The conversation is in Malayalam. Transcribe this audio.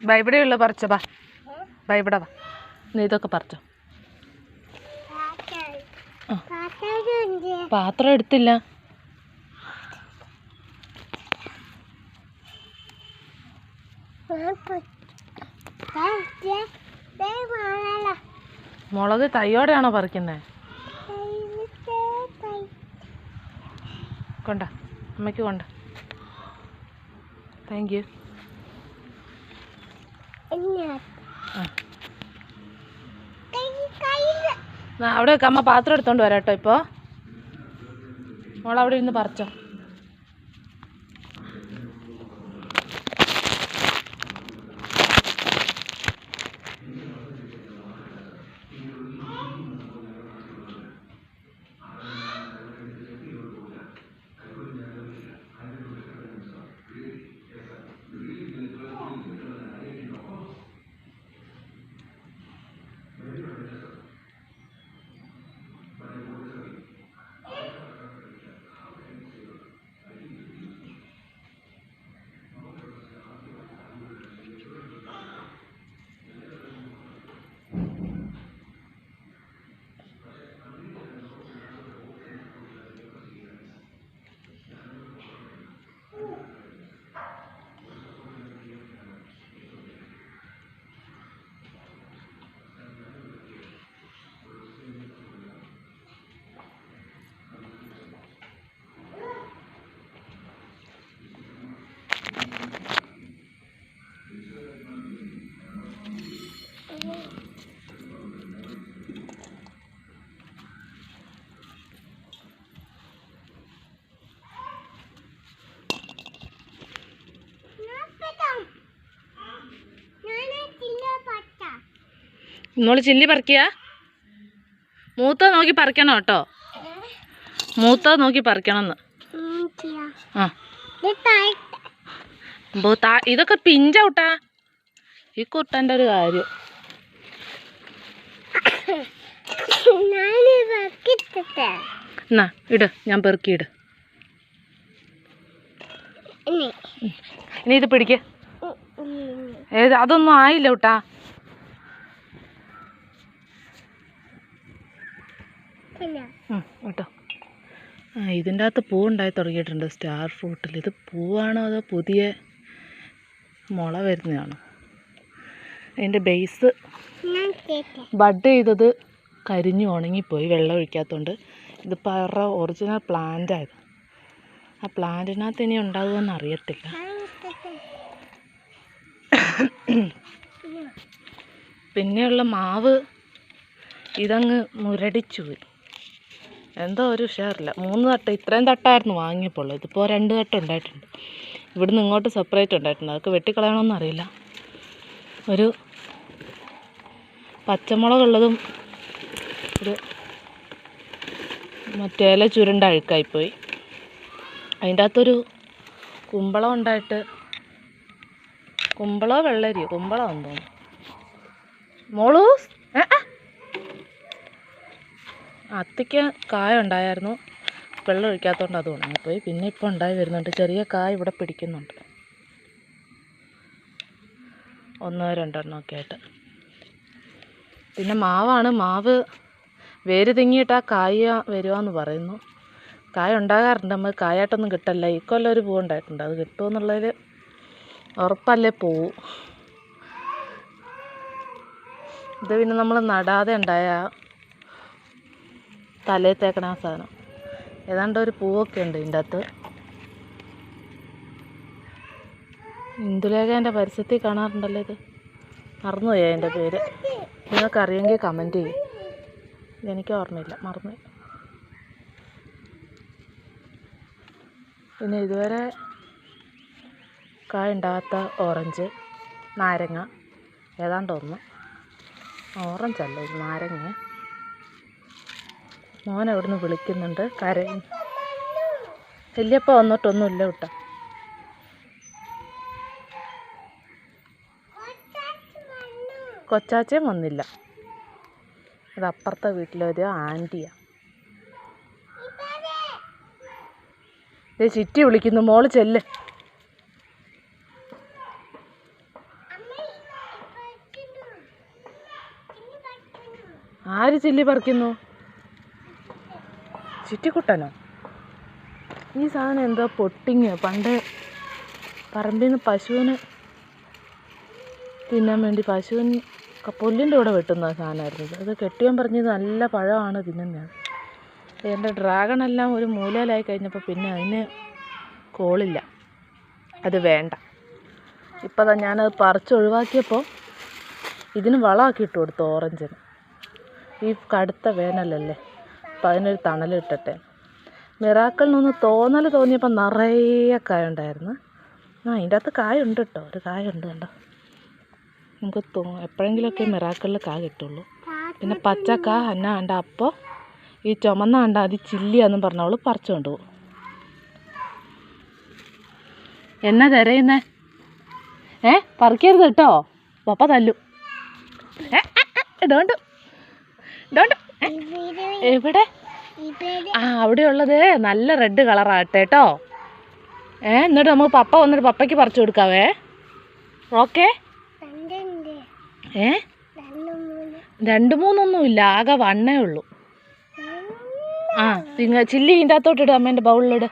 ബാ ഉള്ള പറിച്ചോ ബാ ബൈബിടെ വാ. നീ ഇതൊക്കെ പറിച്ചോ. പാത്രം എടുത്തില്ല. മുളക് തൈയോടെയാണോ പറിക്കുന്നത് കൊണ്ട അമ്മയ്ക്ക് കൊണ്ട. താങ്ക് യു അവിടെ വെക്കാം. അമ്മ പാത്രം എടുത്തോണ്ട് വരാട്ടോ ഇപ്പോ. ഇപ്പോൾ അവിടെ ഇരുന്ന് പറിച്ചോ. മോൾ ചില്ലി പറിക്കുക മൂത്ത നോക്കി പറിക്കണം കേട്ടോ. മൂത്ത നോക്കി പറിക്കണമെന്ന് ആ. ഇതൊക്കെ പിഞ്ചൗട്ടാ ഈ കുട്ടന്റെ ഒരു കാര്യം. എന്നാ ഇട്. ഞാൻ പെറുക്കിയിട് ഇനി. ഇത് പിടിക്ക്. ഏത് അതൊന്നും ആയില്ല കൂട്ടാ. കേട്ടോ. ആ ഇതിന്റെ അകത്ത് പൂ ഉണ്ടായി തുടങ്ങിയിട്ടുണ്ട്. സ്റ്റാർ ഫ്രൂട്ടിൽ. ഇത് പൂവാണോ അതോ പുതിയ മുള വരുന്നതാണോ? അതിന്റെ ബേസ് ബഡ് ചെയ്തത് കരിഞ്ഞു ഉണങ്ങിപ്പോയി. വെള്ളം ഒഴിക്കാത്തതുകൊണ്ട് ഇതിപ്പോൾ അവരുടെ ഒറിജിനൽ പ്ലാന്റ് ആയത്. ആ പ്ലാന്റിനകത്ത് ഇനി ഉണ്ടാകുമെന്ന് അറിയത്തില്ല. പിന്നെയുള്ള മാവ് ഇതങ്ങ് മുരടിച്ചു പോയി. എന്തോ ഒരു ഉഷാറില്ല. മൂന്ന് തട്ട് ഇത്രയും തട്ടായിരുന്നു വാങ്ങിയപ്പോൾ ഇതിപ്പോൾ രണ്ട് തട്ട് ഉണ്ടായിട്ടുണ്ട്. ഇവിടുന്ന് ഇങ്ങോട്ട് സെപ്പറേറ്റ് ഉണ്ടായിട്ടുണ്ട്. അതൊക്കെ വെട്ടിക്കളയണമെന്ന് അറിയില്ല. ഒരു പച്ചമുളകുള്ളതും ഒരു മറ്റേ ഇല ചുരുണ്ട അഴുക്കായിപ്പോയി. അതിന്റെ അകത്തൊരു കുമ്പളം ഉണ്ടായിട്ട് കുമ്പളോ വെള്ളരിയോ? കുമ്പളം തോന്നുന്നു. മോളു ഏ, ആ. അത്തിക്ക് കായ ഉണ്ടായിരുന്നു. വെള്ളം ഒഴിക്കാത്തതുകൊണ്ട് അത് ഉണങ്ങിപ്പോയി. പിന്നെ ഇപ്പോൾ ഉണ്ടായി വരുന്നുണ്ട്. ചെറിയ കായ ഇവിടെ പിടിക്കുന്നുണ്ട്. ഒന്നോ രണ്ടെണ്ണോ ഒക്കെ ആയിട്ട്. പിന്നെ മാവാണ്. മാവ് വേര് തിങ്ങിയിട്ട് ആ കായ വരുവാന്ന് പറയുന്നു. കായ ഉണ്ടാകാറുണ്ട്. നമ്മൾ കായായിട്ടൊന്നും കിട്ടല്ല. ഈ കൊല്ലം ഒരു പൂ ഉണ്ടായിട്ടുണ്ട്. അത് കിട്ടുമെന്നുള്ളതിൽ ഉറപ്പല്ലേ പോവും. ഇത് പിന്നെ നമ്മൾ നടാതെ ഉണ്ടായ തലയിൽ തേക്കണ സാധനം. ഏതാണ്ട് ഒരു പൂവൊക്കെ ഉണ്ട് ഇതിന്റെ അകത്ത്. ഇന്ദുലേഖേന്റെ പരസ്യത്തിൽ കാണാറുണ്ടല്ലോ ഇത്? മറന്നുപോയി അതിന്റെ പേര്. നിങ്ങൾക്കറിയെങ്കിൽ കമന്റ് ചെയ്യും. എനിക്ക് ഓർമ്മയില്ല മറന്നു പിന്നെ ഇതുവരെ കായ ഉണ്ടാകാത്ത ഓറഞ്ച് നാരങ്ങ. ഏതാണ്ട് ഒന്ന്. ഓറഞ്ചല്ല ഇത് നാരങ്ങ. മോൻ അവിടുന്ന് വിളിക്കുന്നുണ്ട്. കര വല്യപ്പ വന്നിട്ടൊന്നുമില്ല കേട്ടോ. കൊച്ചാച്ചയും വന്നില്ല. അത് അപ്പുറത്തെ വീട്ടിലൊരു ആന്റിയാ. ദേ ചിറ്റി വിളിക്കുന്നു. മോൾ ചെല്ല്. ആര് ചില്ലി പറിക്കുന്നു? ചിറ്റിക്കുട്ടനോ? ഈ സാധനം എന്തോ പൊട്ടിങ്ങ പണ്ട് പറമ്പിൽ നിന്ന് പശുവിന് തിന്നാൻ വേണ്ടി പശുവിന് ക- പുല്ലിന്റെ കൂടെ വെട്ടുന്ന സാധനമായിരുന്നു. അത് കെട്ടിയവൻ പറഞ്ഞത് നല്ല പഴമാണ് തിന്നുന്നത് എന്റെ ഡ്രാഗൺ എല്ലാം ഒരു മൂലയിലായി കഴിഞ്ഞപ്പോൾ പിന്നെ അതിന് കോളില്ല. അത് വേണ്ട. ഇപ്പം ദാ ഞാനത് പറിച്ച് ഒഴിവാക്കിയപ്പോൾ ഇതിന് വളമാക്കി ഇട്ട് കൊടുത്തു ഓറഞ്ചിന്. ഈ കടുത്ത വേനലല്ലേ? അപ്പം അതിനൊരു തണലിട്ടട്ടെ. മിറാക്കളിനൊന്ന് തോന്നൽ തോന്നിയപ്പോൾ നിറയെ കായ ഉണ്ടായിരുന്നു. ആ അതിന്റെ അകത്ത് കായുണ്ട് കേട്ടോ ഒരു കായുണ്ട് കണ്ടോ? നമുക്ക് തോ എപ്പോഴെങ്കിലുമൊക്കെ മിറാക്കളിൽ കായ കിട്ടുള്ളൂ. പിന്നെ പച്ചക്ക അന്ന കണ്ട അപ്പോൾ ഈ ചുമന്ന കണ്ട അതി ചില്ലിയാന്നും പറഞ്ഞവൾ പറിച്ചുകൊണ്ട് പോകും എന്നാ തിരയുന്നേ ഏ പറിക്കരുത് കേട്ടോ പപ്പ തല്ലു. ഏ ഇടോണ്ട് ഡോണ്ട് എവിടെ? ആ അവിടെ ഉള്ളത് നല്ല റെഡ് കളറാട്ടെ കേട്ടോ ഏ എന്നിട്ട് നമുക്ക് പപ്പ വന്നിട്ട് പപ്പയ്ക്ക് പറിച്ചു കൊടുക്കാവേ. ഓക്കെ. ഏ? രണ്ട് മൂന്നൊന്നും ഇല്ല ആകെ വണ്ണേ ഉള്ളൂ. ആ നിങ്ങൾ ചില്ലി ഇതിന്റെ അകത്തോട്ടിട് അമ്മേന്റെ ബൗളിലിട്